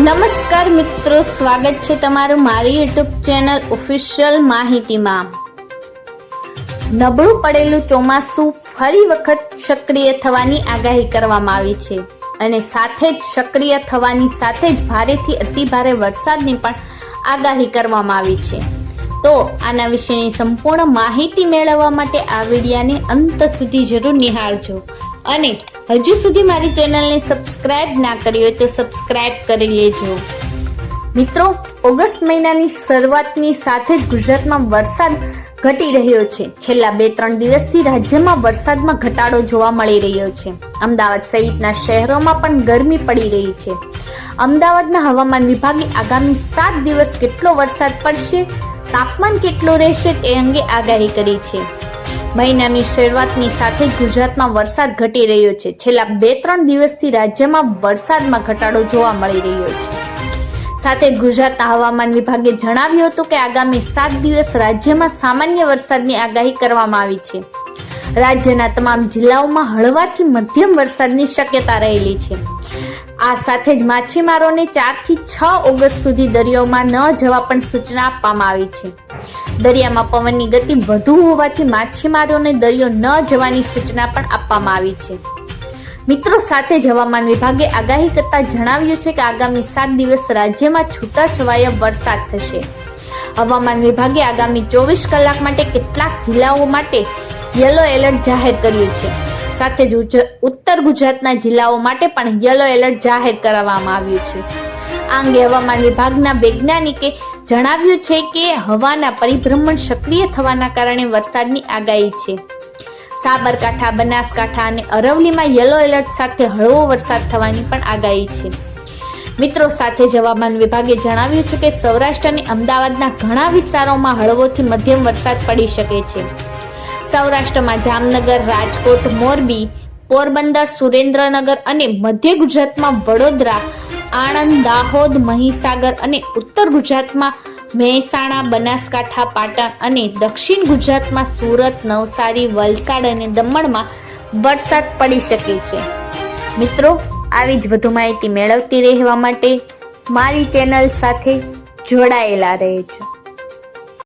નમસ્કાર મિત્રો, સ્વાગત છે તમારું મારી યુટ્યુબ ચેનલ ઓફિશિયલ માહિતીમાં. નબળું પડેલું ચોમાસું ફરી વખત સક્રિય થવાની આગાહી કરવામાં આવી છે અને સાથે જ સક્રિય થવાની સાથે જ ભારેથી અતિભારે વરસાદની પણ આગાહી કરવામાં આવી છે. તો આના વિશેની સંપૂર્ણ માહિતી મેળવવા માટે આ વિડીયાને અંત સુધી જરૂર નિહાળજો. અને હજુ સુધી મારી ચેનલને સબસ્ક્રાઇબ ના કરી હોય તો સબસ્ક્રાઇબ કરી લેજો. મિત્રો, ઓગસ્ટ મહિનાની શરૂઆતની સાથે જ ગુજરાતમાં વરસાદ ઘટી રહ્યો છે. છેલ્લા બે ત્રણ દિવસથી રાજ્યમાં વરસાદમાં ઘટાડો જોવા મળી રહ્યો છે. અમદાવાદ સહિતના શહેરોમાં પણ ગરમી પડી રહી છે. અમદાવાદના હવામાન વિભાગે આગામી સાત દિવસ કેટલો વરસાદ પડશે, તાપમાન કેટલું રહેશે તે અંગે આગાહી કરી છે. મહિનાની શરૂઆતની સાથે ગુજરાતમાં વરસાદ ઘટી રહ્યો છે. છેલ્લા બે ત્રણ દિવસથી રાજ્યમાં વરસાદમાં ઘટાડો જોવા મળી રહ્યો છે. સાથે ગુજરાતના હવામાન વિભાગે જણાવ્યું હતું કે આગામી સાત દિવસ રાજ્યમાં સામાન્ય વરસાદની આગાહી કરવામાં આવી છે. રાજ્યના તમામ જિલ્લાઓમાં હળવાથી મધ્યમ વરસાદની શક્યતા રહેલી છે. આ સાથે જ માછીમારોને ચારથી છ ઓગસ્ટ સુધી દરિયામાં ન જવા પણ સૂચના આપવામાં આવી છે. દરિયામાં પવનની ગતિ વધુ હોવાથી માછીમારોને દરિયો ન જવાની સૂચના પણ આપવામાં આવી છે. મિત્રો, સાથે જ હવામાન વિભાગે આગાહી કરતા જણાવ્યું છે કે આગામી સાત દિવસ રાજ્યમાં છૂટાછવાયા વરસાદ થશે. હવામાન વિભાગે આગામી ચોવીસ કલાક માટે કેટલાક જિલ્લાઓ માટે યલો એલર્ટ જાહેર કર્યું છે. સાથે જ ઉત્તર ગુજરાતના જિલ્લાઓ માટે પણ યલો એલર્ટ જાહેર કરવામાં આવ્યું છે. આ અંગે હવામાન વિભાગના વૈજ્ઞાનિકે જણાવ્યું છે કે હવાના પરિભ્રમણ સક્રિય થવાના કારણે વરસાદની આગાહી છે. સાબરકાંઠા, બનાસકાંઠા અને અરવલીમાં યલો એલર્ટ સાથે હળવો વરસાદ થવાની પણ આગાહી છે. મિત્રો, સાથે જ હવામાન વિભાગે જણાવ્યું છે કે સૌરાષ્ટ્ર અને અમદાવાદના ઘણા વિસ્તારોમાં હળવોથી મધ્યમ વરસાદ પડી શકે છે. સૌરાષ્ટ્રમાં જામનગર, રાજકોટ, મોરબી, પોરબંદર, સુરેન્દ્રનગર અને મધ્ય ગુજરાતમાં વડોદરા, આણંદ, દાહોદ, મહીસાગર અને ઉત્તર ગુજરાતમાં મહેસાણા, બનાસકાંઠા, પાટણ અને દક્ષિણ ગુજરાતમાં સુરત, નવસારી, વલસાડ અને દમણમાં વરસાદ પડી શકે છે. મિત્રો, આવી જ વધુ માહિતી મેળવતી રહેવા માટે મારી ચેનલ સાથે જોડાયેલા રહેજો.